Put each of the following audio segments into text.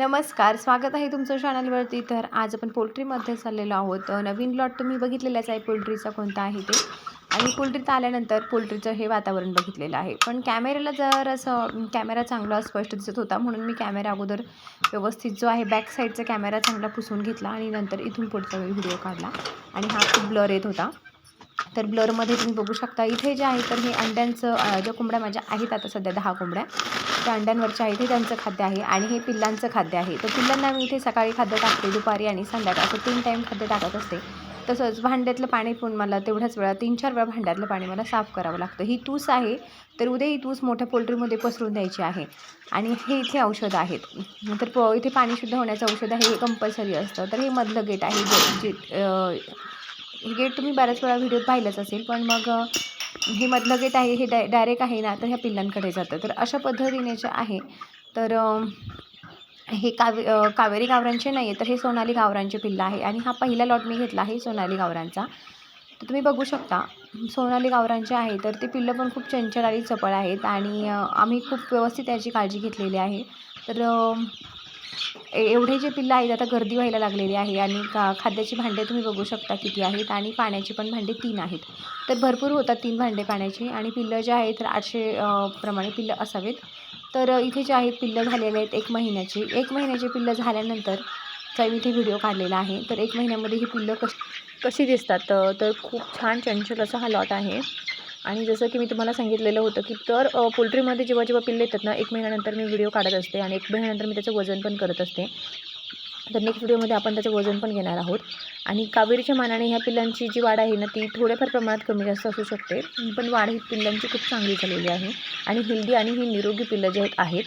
नमस्कार स्वागत आहे तुमचं चॅनलवरती तर आज आपण पोल्ट्रीमध्ये चाललेलो आहोत. नवीन लॉट तुम्ही बघितलेलाच आहे पोल्ट्रीचा कोणता आहे ते. आणि पोल्ट्रीत आल्यानंतर पोल्ट्रीचं हे वातावरण बघितलेलं आहे. पण कॅमेऱ्याला जर असं कॅमेरा चांगला स्पष्ट दिसत होता म्हणून मी कॅमेरा अगोदर व्यवस्थित जो आहे बॅक साईडचा कॅमेरा चांगला पुसून घेतला आणि नंतर इथून पुढचा व्हिडिओ काढला. आणि हा खूप ब्लर येत होता. तर ब्लरमध्ये तुम्ही बघू शकता. इथे जे आहे तर हे अंड्यांचं ज्या कोंबड्या माझ्या आहेत आता सध्या दहा कोंबड्या त्या अंड्यांवरच्या आहेत हे त्यांचं खाद्य आहे आणि हे पिल्लांचं खाद्य आहे. तर पिल्लांना मी इथे सकाळी खाद्य टाकते दुपारी आणि संध्याकाळ. असं तीन टाईम खाद्य टाकत असते. तसंच भांड्यातलं पाणी पण मला तेवढ्याच वेळा तीन चार वेळा भांड्यातलं पाणी मला साफ करावं लागतं. ही तूस आहे तर उद्या ही तूस मोठ्या पोल्ट्रीमध्ये पसरून द्यायची आहे. आणि हे इथे औषधं आहेत. तर प इथे पाणी शुद्ध होण्याचं औषध आहे हे कंपल्सरी असतं. तर हे मधलं गेट आहे जे जे हे गेट तुम्ही बऱ्याच वेळा व्हिडिओत पाहिलंच असेल पण मग हे मधलं गेट आहे हे डाय डायरेक्ट आहे ना तर ह्या पिल्लांकडे जातं. तर अशा पद्धतीने जे आहे तर हे कावे कावेरी गावरांचे नाही आहे तर हे सोनाली गावरांचे पिल्लं आहे. आणि हा पहिला लॉट मी घेतला आहे सोनाली गावरांचा तर तुम्ही बघू शकता सोनाली गावरांचे आहे तर ते पिल्लं पण खूप चंचल आणि चपळ आहेत. आणि आम्ही खूप व्यवस्थित याची काळजी घेतलेली आहे. तर एवढे जे पिल्लं आहेत आता गर्दी व्हायला लागलेली आहे आणि का खाद्याची भांडे तुम्ही बघू शकता किती आहेत आणि पाण्याची पण भांडे तीन आहेत. तर भरपूर होतात तीन भांडे पाण्याची आणि पिल्लं जे आहेत तर आठशे प्रमाणे पिल्लं असावेत. तर इथे जे आहेत पिल्लं झालेले आहेत एक महिन्याची. एक महिन्याची पिल्लं झाल्यानंतर चा इथे व्हिडिओ काढलेला आहे. तर एक महिन्यामध्ये ही पिल्लं कश कशी दिसतात? तर खूप छान चंचल असा हा लॉट आहे. आणि जसं की मी तुम्हाला सांगितलेलं होतं की तर पोल्ट्रीमध्ये जेव्हा जेव्हा पिल्ले येतात ना एक महिन्यानंतर मी व्हिडिओ काढत असते आणि एक महिन्यानंतर मी त्याचं वजन पण करत असते. तर नेक्स्ट व्हिडिओमध्ये आपण त्याचं वजन पण घेणार आहोत. आणि कावेरीच्या मानाने ह्या पिल्लांची जी वाढ आहे ना ती थोड्याफार प्रमाणात कमी जास्त असू शकते. पण वाढ ही पिल्लांची खूप चांगली झालेली आहे आणि हेल्दी आणि ही निरोगी पिल्लं जे आहेत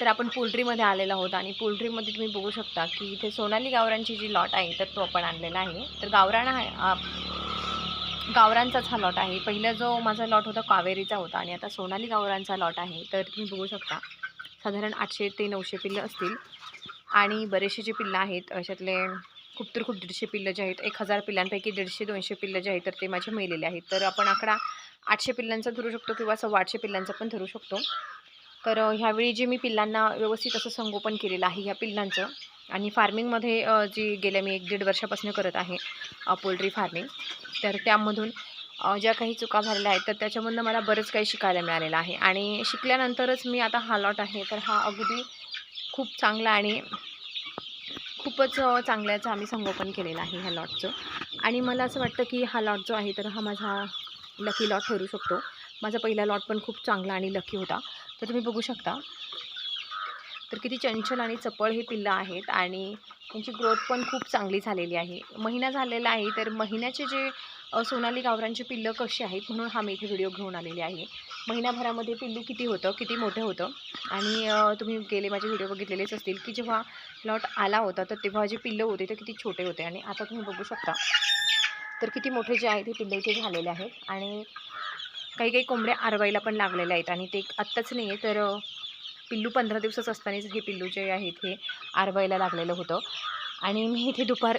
तर आपण पोल्ट्रीमध्ये आलेलो आहोत आणि पोल्ट्रीमध्ये तुम्ही बघू शकता की इथे सोनाली गावरांची जी लॉट आहे तर तो आपण आणलेला आहे. तर गावरान आहे गावरांचाच हा लॉट आहे. पहिला जो माझा लॉट होता कावेरीचा होता आणि आता सोनाली गावरांचा लॉट आहे. तर तुम्ही बघू शकता साधारण आठशे ते नऊशे पिल्लं असतील. आणि बरेचसे जे पिल्लं आहेत अशातले खूप तर खूप दीडशे पिल्लं जे आहेत एक हजार पिल्लांपैकी दीडशे दोनशे पिल्लं जे आहेत तर ते माझे मेलेले आहेत. तर आपण आकडा आठशे पिल्लांचा धरू शकतो किंवा सव्वा आठशे पिल्लांचा पण धरू शकतो. तर ह्यावेळी जे मी पिल्लांना व्यवस्थित असं संगोपन केलेलं आहे ह्या पिल्लांचं आणि फार्मिंगमध्ये जी गेल्या मी एक दीड वर्षापासून करत आहे पोल्ट्री फार्मिंग तर त्यामधून ज्या काही चुका झालेल्या आहेत तर त्याच्यामधनं मला बरंच काही शिकायला मिळालेलं आहे आणि शिकल्यानंतरच मी आता हा लॉट आहे तर हा अगदी खूप चांगला आणि खूपच चांगल्याचं आम्ही संगोपन केलेलं आहे ह्या लॉटचं आणि मला असं वाटतं की हा लॉट जो आहे तर हा माझा लकी लॉट ठरू शकतो. माझा पहिला लॉट पण खूप चांगला आणि लकी होता. तर तुम्ही बघू शकता. तर किती चंचल आणि चपळ हे पिल्लं आहेत आणि त्यांची ग्रोथ पण खूप चांगली झालेली आहे. महिना झालेला आहे तर महिन्याचे जे सोनाली गावरांची पिल्लं कशी आहेत म्हणून हा मी इथे व्हिडिओ घेऊन आलेली आहे. महिन्याभरामध्ये पिल्लू किती होतं किती मोठं होतं? आणि तुम्ही गेले माझे व्हिडिओ बघितलेलेच असतील की जेव्हा लॉट आला होता तर तेव्हा जे पिल्लं होते ते किती छोटे होते. आणि आता तुम्ही बघू शकता. तर किती मोठे जे आहे ते पिल्लं इथे झालेले आहेत. आणि काही काही कोंबड्या आरवायला पण लागलेल्या आहेत आणि ते आत्ताच नाही आहे तर पिल्लू पंधरा दिवसच असतानाच हे पिल्लू जे आहेत हे आरवायला लागलेलं होतं. आणि मी इथे दुपार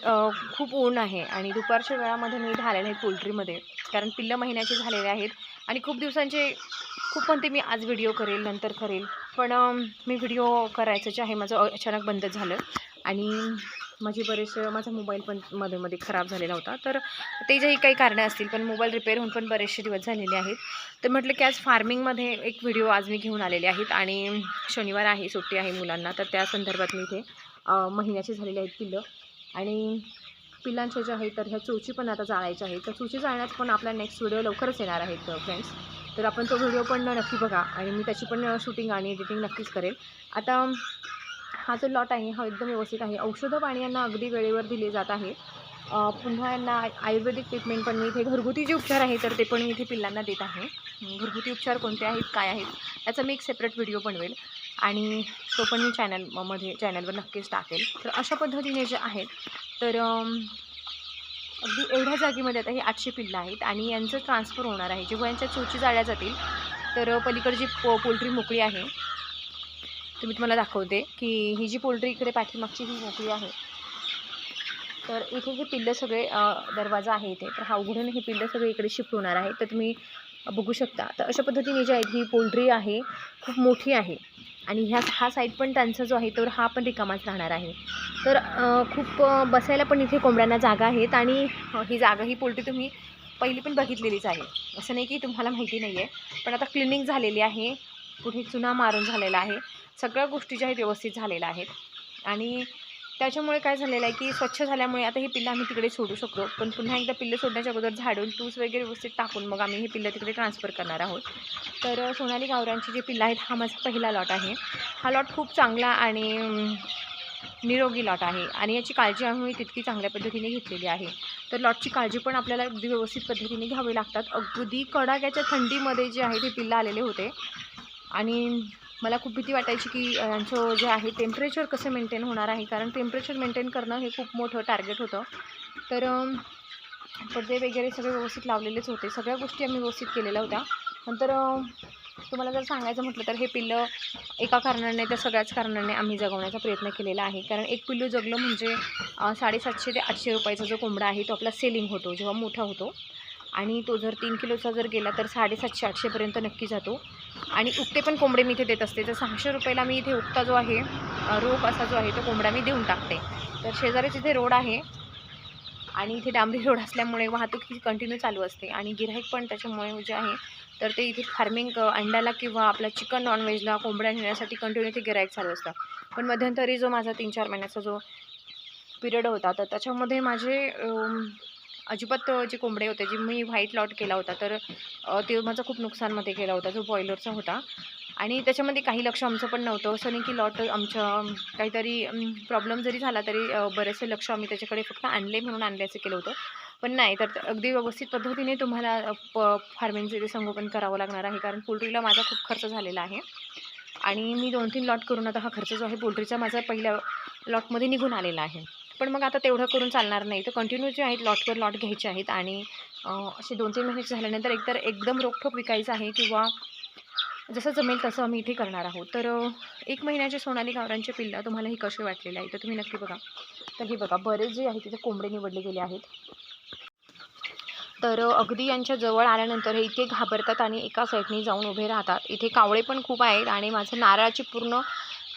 खूप ऊन आहे आणि दुपारच्या वेळामध्ये मी इथे आहेत आहे पोल्ट्रीमध्ये कारण पिल्लं महिन्याचे झालेले आहेत आणि खूप दिवसांचे खूप पण ते मी आज व्हिडिओ करेल नंतर करेल. पण मी व्हिडिओ करायचं जे आहे माझं अचानक बंद झालं आणि माझी बरेचसे माझा मोबाईल पण मध्ये मध्ये खराब झालेला होता. तर ते जेही काही कारणं असतील पण मोबाईल रिपेअर होऊन पण बरेचसे दिवस झालेले आहेत. तर म्हटलं की आज फार्मिंगमध्ये एक व्हिडिओ आज मी घेऊन आलेले आहेत आणि शनिवार आहे सुट्टी आहे मुलांना तर त्या संदर्भात मी इथे महिन्याचे महिन्याची झालेली आहेत पिल्लं. आणि पिल्लांचे जे आहेत तर ह्या चोची पण आता जाळायच्या आहेत. तर चोची जाळण्यात पण आपला नेक्स्ट व्हिडिओ लवकरच येणार आहेत फ्रेंड्स तर आपण तो व्हिडिओ पण नक्की बघा आणि मी त्याची पण शूटिंग आणि एडिटिंग नक्कीच करेल. आता हा जो लॉट आहे हा एकदम व्यवस्थित आहे. औषधं पाणी यांना अगदी वेळेवर दिले जात आहे. पुन्हा यांना आयुर्वेदिक ट्रीटमेंट पण मी इथे घरगुती जे उपचार आहे तर ते पण मी इथे पिल्लांना देत आहे. घरगुती उपचार कोणते आहेत काय आहेत याचा मी एक सेपरेट व्हिडिओ बनवेल. आणि तो पण मी चॅनलमध्ये चॅनलवर नक्कीच टाकेल. तर अशा पद्धतीने जे आहेत तर अगदी एवढ्या जागेमध्ये आता हे आठशे पिल्लं आहेत आणि यांचं ट्रान्सफर होणार आहे. जेव्हा यांच्या चोची जाळल्या जातील तर पलीकडची पो पोल्ट्री मोकळी आहे. तर मी तुम्हाला दाखवते की ही जी पोल्ट्री इकडे पाठीमागची ही मोकळी आहे तर इथे हे पिल्लं सगळे दरवाजा आहे इथे तर हा उघडून हे पिल्लं सगळे इकडे शिफ्ट होणार आहे तर तुम्ही बघू शकता. तर अशा पद्धतीने जी आहेत ही पोल्ट्री आहे खूप मोठी आहे. आणि ह्या हा साईड पण त्यांचा जो आहे तर हा पण रिकामाच राहणार आहे. तर खूप बसायला पण इथे कोंबड्यांना जागा आहेत आणि ही जागा ही पोल्ट्री तुम्ही पहिली पण बघितलेलीच आहे. असं नाही की तुम्हाला माहिती नाही आहे पण आता क्लिनिंग झालेली आहे कुठे चुना मारून झालेला आहे. सगळ्या गोष्टी ज्या आहेत व्यवस्थित झालेल्या आहेत. आणि त्याच्यामुळे काय झालेलं आहे की स्वच्छ झाल्यामुळे आता ही पिल्लं आम्ही तिकडे सोडू शकतो. पण पुन्हा एकदा पिल्लं सोडण्याच्या अगोदर झाडून तूस वगैरे व्यवस्थित टाकून मग आम्ही ही पिल्लं तिकडे ट्रान्सफर करणार आहोत. तर सोनाली गावरांची जी पिल्लं आहेत हा माझा पहिला लॉट आहे. हा लॉट खूप चांगला आणि निरोगी लॉट आहे आणि याची काळजी आम्ही तितकी चांगल्या पद्धतीने घेतलेली आहे. तर लॉटची काळजी पण आपल्याला अगदी व्यवस्थित पद्धतीने घ्यावी लागतात. अगदी कडाक्याच्या थंडीमध्ये जे आहे ते पिल्लं आलेले होते. आणि मला खूप भीती वाटायची की यांचं जे आहे टेम्परेचर कसं मेंटेन होणार आहे? कारण टेम्परेचर मेंटेन करणं हे खूप मोठं टार्गेट होतं. तर पडदे वगैरे सगळे व्यवस्थित लावलेलेच होते. सगळ्या गोष्टी आम्ही व्यवस्थित केलेल्या होत्या. नंतर तुम्हाला जर सांगायचं म्हटलं तर हे पिल्लं एका कारणाने त्या सगळ्याच कारणाने आम्ही जगवण्याचा प्रयत्न केलेला आहे. कारण एक पिल्लू जगलं म्हणजे साडेसातशे ते आठशे रुपयाचा जो कोंबडा आहे तो आपला सेलिंग होतो जेव्हा मोठा होतो. आणि तो जर तीन किलोचा जर गेला तर साडेसातशे आठशेपर्यंत नक्की जातो. आणि उकते पण कोंबडे मी इथे देत असते. तर सहाशे रुपयाला मी इथे उकता जो आहे रोप असा जो आहे तो कोंबडा मी देऊन टाकते. तर शेजारीच इथे रोड आहे आणि इथे डांबरी रोड असल्यामुळे वाहतूक ही कंटिन्यू चालू असते. आणि गिऱ्हाईक पण त्याच्यामुळे जे आहे तर ते इथे फार्मिंग अंड्याला किंवा आपला चिकन नॉनव्हेजला कोंबड्या नेण्यासाठी कंटिन्यू इथे गिऱ्हाईक चालू असतं. पण मध्यंतरी जो माझा तीन चार महिन्याचा जो पिरियड होता तर त्याच्यामध्ये माझे अजिबात जे कोंबडे होते जे मी व्हाईट लॉट केला होता तर ते माझा खूप नुकसानमध्ये केला होता जो बॉयलरचा होता. आणि त्याच्यामध्ये काही लक्ष आमचं पण नव्हतं असं नाही की लॉट आमच्या काहीतरी प्रॉब्लेम जरी झाला तरी बरेचसे लक्ष आम्ही त्याच्याकडे फक्त आणले म्हणून आणल्याचं केलं होतं. पण नाही तर अगदी व्यवस्थित पद्धतीने तुम्हाला प फार्मिंगचे ते संगोपन करावं लागणार आहे कारण पोल्ट्रीला माझा खूप खर्च झालेला आहे. आणि मी दोन तीन लॉट करून आता हा खर्च जो आहे पोल्ट्रीचा माझा पहिल्या लॉटमध्ये निघून आलेला आहे. पण मग आता तेवढं करून चालणार नाही. तर कंटिन्यू जे आहेत लॉटवर लॉट घ्यायचे आहेत आणि असे दोन तीन महिन्याचे झाल्यानंतर एकतर एकदम रोखठोक विकायचं आहे किंवा जसं जमेल तसं आम्ही इथे करणार आहोत. तर एक महिन्याचे सोनाली गावरांचे पिल्ला तुम्हाला हे कसे वाटलेले आहे? तर तुम्ही नक्की बघा. तर हे बघा बरेच जे आहे तिथे कोंबडे निवडले गेले आहेत. तर अगदी यांच्या जवळ आल्यानंतर हे इथे घाबरतात आणि एका साईडने जाऊन उभे राहतात. इथे कावळे पण खूप आहेत आणि माझं नारळाची पूर्ण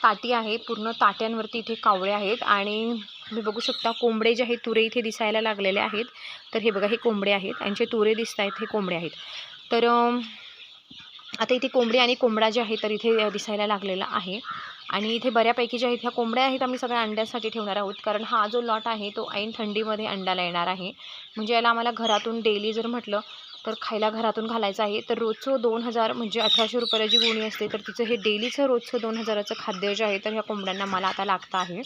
ताटी आहे पूर्ण ताट्यांवरती इथे कावळे आहेत आणि तुम्ही बघू शकता कोंबडे जे आहेत तुरे इथे दिसायला लागलेले आहेत. तर हे बघा हे कोंबडे आहेत यांचे तुरे दिसत आहेत हे कोंबडे आहेत. तर आता इथे कोंबडी आणि कोंबडा जे आहे तर इथे दिसायला लागलेला आहे. आणि इथे बऱ्यापैकी ज्या आहेत ह्या कोंबड्या आहेत आम्ही सगळ्या अंड्यासाठी ठेवणार आहोत. कारण हा जो लॉट आहे तो ऐन थंडीमध्ये अंड्याला येणार आहे. म्हणजे याला आम्हाला घरातून डेली जर म्हटलं तर खायला घरातून घालायचं आहे. तर रोजचं दोन हजार म्हणजे अठराशे रुपयाला जी गोणी असते तर तिचं हे डेलीचं रोजचं दोन हजाराचं खाद्य जे आहे तर ह्या कोंबड्यांना मला आता लागतं आहे.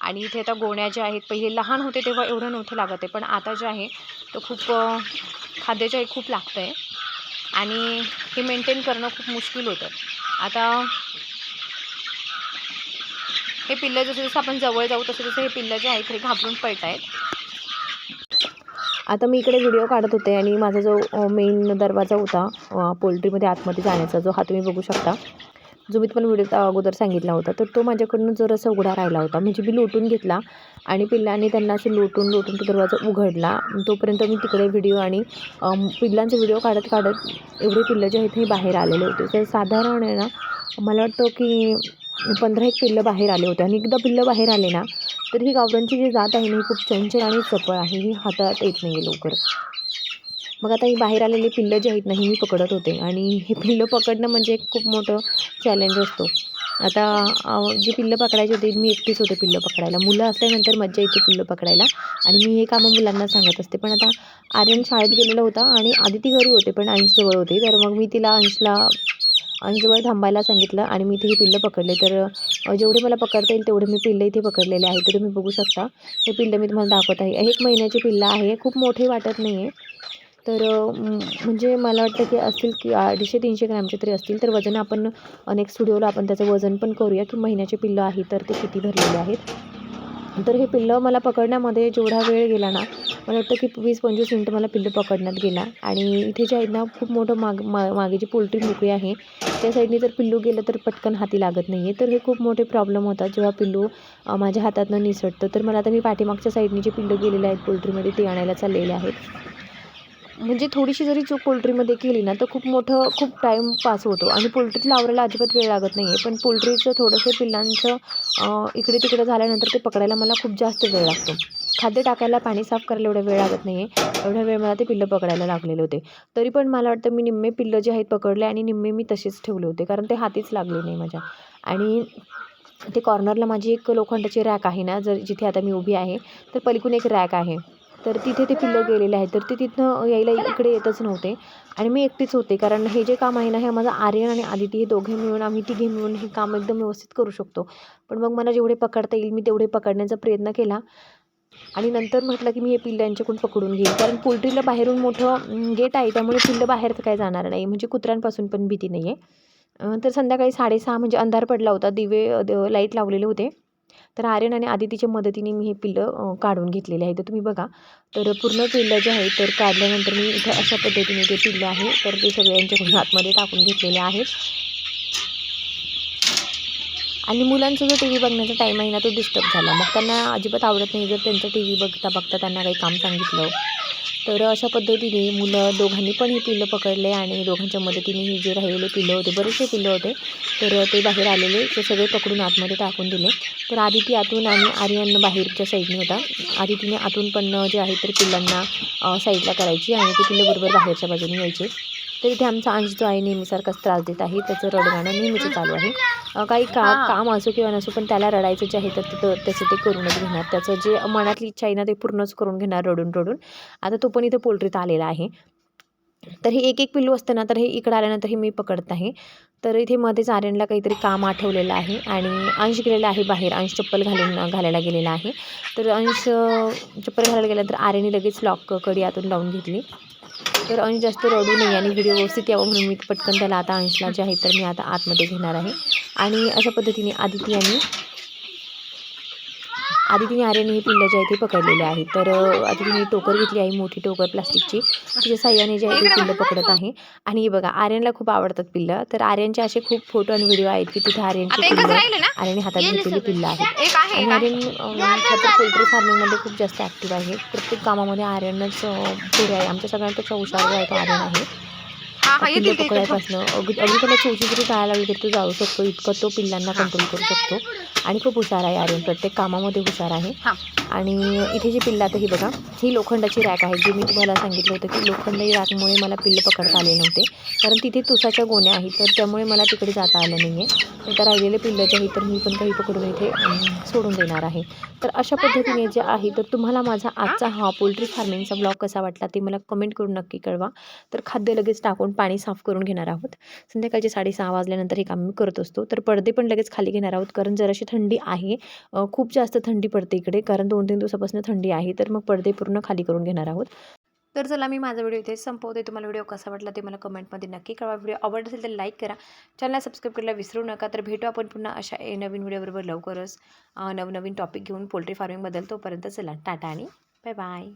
आणि इथे आता गोण्या ज्या आहेत पहिले लहान होते तेव्हा एवढं नव्हतं लागत आहे पण आता जे आहे तो खूप खाद्य जे आहे खूप लागतं आहे आणि हे मेंटेन करणं खूप मुश्किल होतं. आता हे पिल्लं जसं जसं आपण जवळ जाऊ तसं तसं हे पिल्लं जे आहेत हे घाबरून पळत आहेत आता मी इकडे व्हिडिओ काढत होते आणि माझा जो मेन दरवाजा होता पोल्ट्रीमध्ये आतमध्ये जाण्याचा जो हा तुम्ही बघू शकता जो मी पण व्हिडिओ अगोदर सांगितला होता तर तो माझ्याकडून जरासा उघडा राहिला होता. म्हणजे मी लोटून घेतला आणि पिल्लांनी त्यांना असं लोटून लोटून तो दरवाजा उघडला. तोपर्यंत मी तिकडे व्हिडिओ आणि पिल्लांचे व्हिडिओ काढत काढत एवढे पिल्लं जे आहेत हे बाहेर आलेले होते. तर साधारण आहे ना मला वाटतं की पंधरा एक पिल्लं बाहेर आले होते. आणि एकदा पिल्लं बाहेर आले ना तर ही गावरांची जी जात आहे ना ही खूप चंचल आणि चपळ आहे. ही हातात येत नाही लवकर. मग आता ही बाहेर आलेली पिल्लं जी आहेत ना ही मी पकडत होते. आणि हे पिल्लं पकडणं म्हणजे एक खूप मोठं चॅलेंज असतो. आता जे जी पिल्लं पकडायची होती मी एकटीच होते पिल्लं पकडायला. मुलं असल्यानंतर मज्जा येते पिल्लं पकडायला. आणि मी हे कामं मुलांना सांगत असते. पण आता आर्यन शाळेत गेलेला होता आणि आधी ती घरी होते पण अंशजवळ होते. तर मग मी तिला अंशला अंशजवळ थांबायला सांगितलं आणि मी इथे ही पिल्लं पकडले. तर जेवढे मला पकडता येईल तेवढे मी पिल्लं इथे पकडलेले आहे तर तुम्ही बघू शकता हे पिल्लं मी तुम्हाला दाखवत आहे. हे एक महिन्याची पिल्लं आहे खूप मोठे वाटत नाही आहे तर म्हणजे मला वाटतं की असतील की अडीचशे तीनशे ग्रॅमचे तरी असतील. तर वजन आपण अनेक स्टुडिओला आपण त्याचं वजन पण करूया की महिन्याचे पिल्लं आहे तर ते किती भरलेले आहेत. तर हे पिल्लं मला पकडण्यामध्ये जेवढा वेळ गेला ना मला वाटतं की वीस पंचवीस मिनटं मला पिल्लू पकडण्यात गेला. आणि इथे जे आहेत ना खूप मोठं माग मा मागे जी पोल्ट्री मोकळी आहे. त्या साईडने जर पिल्लू गेलं तर पटकन हाती लागत नाही आहे तर हे खूप मोठे प्रॉब्लेम होतात जेव्हा पिल्लू माझ्या हातातनं निसटतं. तर मला आता मी पाठीमागच्या साईडने जे पिल्लू गेलेले आहेत पोल्ट्रीमध्ये ते आणायला चाललेले आहेत. म्हणजे थोडीशी जरी चूक पोल्ट्रीमध्ये केली ना तर खूप मोठं खूप टाईम पास होतो. आणि पोल्ट्रीत आवरायला अजिबात वेळ लागत नाही आहे पण पोल्ट्रीचं थोडंसं पिल्लांचं इकडे तिकडे झाल्यानंतर ते पकडायला मला खूप जास्त वेळ लागतो. खाद्य टाकायला पाणी साफ करायला एवढा वेळ लागत नाही आहे एवढा वेळ मला ते पिल्लं पकडायला लागलेले होते. तरी पण मला वाटतं मी निम्मे पिल्लं जे आहेत पकडले आणि निम्मे मी तसेच ठेवले होते. कारण ते हातीच लागले नाही माझ्या. आणि ते कॉर्नरला माझी एक लोखंडाची रॅक आहे ना जर जिथे आता मी उभी आहे तर पलीकडून एक रॅक आहे. तर तिथे ते पिल्लं गेलेले आहेत. तर ते तिथनं यायला इकडे येतच नव्हते. आणि मी एकटीच होते. कारण हे जे काम आहे ना हे माझं आर्यन आणि आदिती हे दोघे मिळून आम्ही तिघे मिळून हे काम एकदम व्यवस्थित करू शकतो. पण मग मला जेवढे पकडता येईल मी तेवढे पकडण्याचा प्रयत्न केला. आणि नंतर म्हटलं की मी हे पिल्ल्यांच्याकडून पकडून घेईन. कारण पोल्ट्रीला बाहेरून मोठं गेट आहे त्यामुळे पिल्लं बाहेर तर काय जाणार नाही. म्हणजे कुत्र्यांपासून पण भीती नाही आहे तर संध्याकाळी साडेसहा म्हणजे अंधार पडला होता. दिवे द- लाइट लावलेले होते. तर आर्यन आणि आदितीच्या मदतीने मी हे पिल्लं काढून घेतलेले आहे तर तुम्ही बघा. तर पूर्ण पिल्लं जे आहे तर काढल्यानंतर मी इथं अशा पद्धतीने ते पिल्लं आहे तर ते सगळ्यांच्याकडून आतमध्ये टाकून घेतलेले आहेत. आणि मुलांचा जो टी व्ही बघण्याचा टाईम आहे ना तो डिस्टर्ब झाला. मग त्यांना अजिबात आवडत नाही जर त्यांचं टी व्ही बघता बघता त्यांना काही काम सांगितलं. तर अशा पद्धतीने मुलं दोघांनी पण हे पिल्लं पकडले आणि दोघांच्या मदतीने हे जे राहिलेले पिल्लं होते बरेचसे पिल्लं होते तर ते बाहेर आलेले ते सगळे पकडून आतमध्ये टाकून दिले. तर आदिती आतून आणि आर्यन बाहेरच्या साईडने होता. आदितीने आतून पण जे आहे तर पिल्लांना साईडला करायची आणि ते पिल्लं बरोबर बाहेरच्या बाजूने यायचे. तर इथे आमचा अंश जो आहे नेहमीसारखाच त्रास देत आहे. त्याचं रडगाणं नेहमीचं चालू आहे. काही का. काम असो किंवा नसो पण त्याला रडायचं जे आहे तर ते त्याचं ते करूनच घेणार. त्याचं जे मनातली इच्छा आहे ना ते पूर्णच करून घेणार रडून रडून. आता तो पण इथं पोल्ट्रीत आलेला आहे. तर हे एक एक पिल्लू असतं ना तर हे इकडं आल्यानंतर हे मी पकडत आहे. तर इथे मध्येच आर्यनला काहीतरी काम आठवलेलं आहे आणि अंश गेलेला आहे बाहेर. अंश चप्पल घालून घालायला गेलेला आहे. तर अंश चप्पल घालायला गेल्यानंतर आर्यने लगेच लॉक कडी आतून लावून घेतली. तर अंश जास्त रडू नये आणि व्हिडिओ व्यवस्थित यावं म्हणून मी पटकन त्याला आता अंशला जे आहे तर मी आता आतमध्ये घेणार आहे. आणि अशा पद्धतीने आदिती आणि आदितीने आर्यने हे पिल्लं जे आहे ते पकडलेले आहे. तर अ, आदितीने टोकर घेतली आहे मोठी टोकर प्लास्टिकची. तिच्या साह्याने जे आहे ते पिल्लं पकडत आहे. आणि हे बघा आर्यनला खूप आवडतात पिल्लं तर आर्यनचे असे खूप फोटो आणि व्हिडिओ आहेत की तिथे आर्यनची पिल्लं आर्यने हातात घेतलेली पिल्लं आहेत. आहे आणि. आर्यन खरं पोल्ट्री फार्मिंगमध्ये खूप जास्त ॲक्टिव्ह आहे. प्रत्येक कामामध्ये आर्यनच पुढे आहे. आमच्या सगळ्यांपेक्षा हुशार जो आहे तो आर्यन आहे. पिल्लं. पकडायपासनं. अगदी अगदी त्याला चोची जरी जायला लागली तरी तो जाऊ शकतो. इतकं तो पिल्लांना कंट्रोल करू शकतो. आणि खूप हुशार आहे आर्यन. प्रत्येक कामामध्ये हुशार आहे. हा. आणि इथे जी पिल्लं आता ही बघा ही लोखंडाची रॅक आहे जी मी तुम्हाला सांगितलं होतं की लोखंडी रॅकमुळे मला पिल्लं पकडता आले नव्हते. कारण तिथे तुसाच्या गोण्या आहेत तर त्यामुळे मला तिकडे जाता आलं नाही आहे तर राहिलेले पिल्लं जे आहे तर मी पण काही पकडून इथे सोडून देणार आहे. तर अशा पद्धतीने जे आहे तर तुम्हाला माझा आजचा हा पोल्ट्री फार्मिंगचा ब्लॉग कसा वाटला ते मला कमेंट करून नक्की कळवा. तर खाद्य लगेच टाकून पाणी साफ करून घेणार आहोत. संध्याकाळचे साडेसहा वाजल्यानंतर हे काम मी करत असतो. तर पडदे पण लगेच खाली घेणार आहोत. कारण जराशी थंडी आहे. खूप जास्त थंडी पडते इकडे. कारण दोन तीन दिवसापासून थंडी आहे. तर मग पडदे पूर्ण खाली करून घेणार आहोत. तर चला मी माझा व्हिडिओ इथे संपवते. तुम्हाला व्हिडिओ कसा वाटला ते मला कमेंटमध्ये नक्की कळवा. व्हिडिओ आवडत असेल तर लाईक करा. चॅनलला सबस्क्राईब करायला विसरू नका. तर भेटू आपण पुन्हा अशा ए- नवीन व्हिडिओबरोबर लवकरच. नवनवीन टॉपिक घेऊन. पोल्ट्री फार्मिंगबद्दल तोपर्यंत चला. टाटा आणि बाय बाय